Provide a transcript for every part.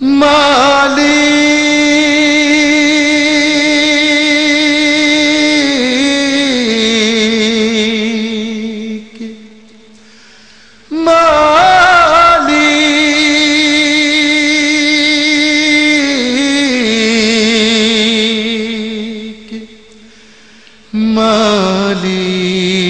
مالی۔ مالی۔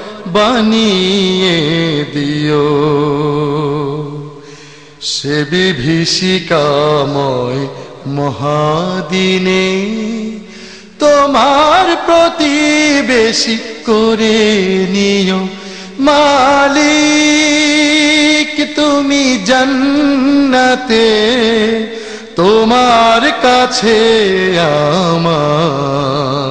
বানিয়ে দিও। সে বিভীষিকাময় মহাদিনে তোমার প্রতি প্রতিবেশী করে নিও। মালিক, তুমি জান্নাতে, তোমার কাছে আমার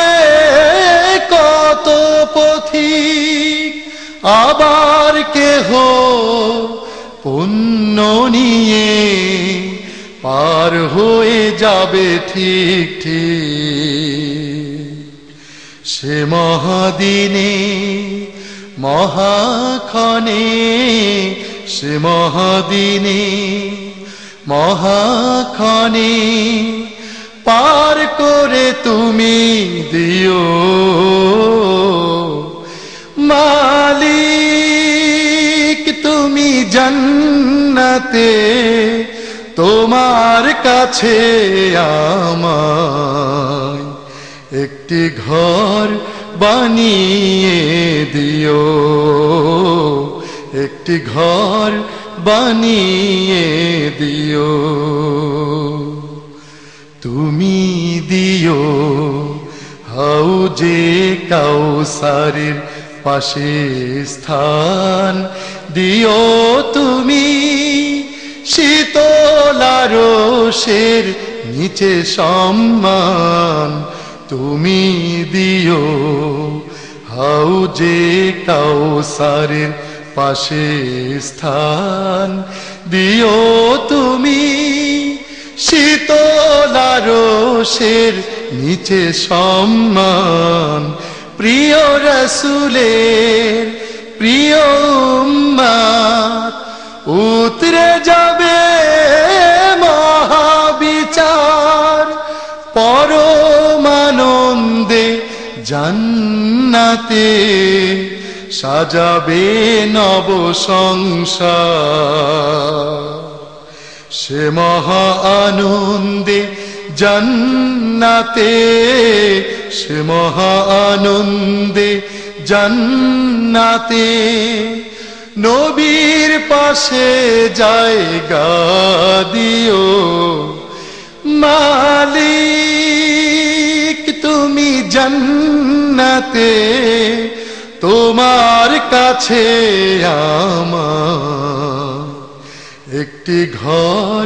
আবার কেহ পুণ্য নিয়ে পার হয়ে যাবে ঠিক ঠিক। সে মহাদিনে, মহাক্ষণে, সে মহাদিনে, মহাক্ষণে পার করে তুমি দিও। জান্নাতে, তোমার কাছে আমায় একটি ঘর বানিয়ে দিও। একটি ঘর বানিয়ে দিও। তুমি দিও হাউজে কাউসারের পাশে স্থান দিও তুমি। শীতলারসের নিচে সম্মান তুমি দিও। হাউজে কাউসারের পাশে স্থান দিও তুমি। শীতলারসের নিচে সম্মান প্রিয় রসুলের প্রিয় উতরে যাবে মহাবিচার পরমানন্দে জান্নাতে সাজাবে নব সংসার। সে মহা আনন্দে জান্নাতে, সে মহা আনন্দে জান্নাতে। নবীর পাশে জায়গা দিও, মালিক তুমি জান্নাতে, তোমার কাছে আমার। একটি ঘর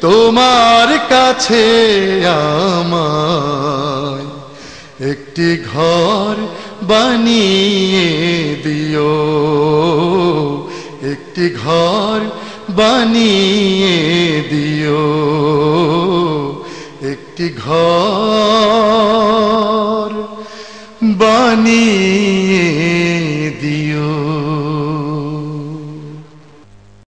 তোমার কাছে আমায় একটি ঘর বানিয়ে দিও। একটি ঘর বানিয়ে দিও। একটি ঘর বানিয়ে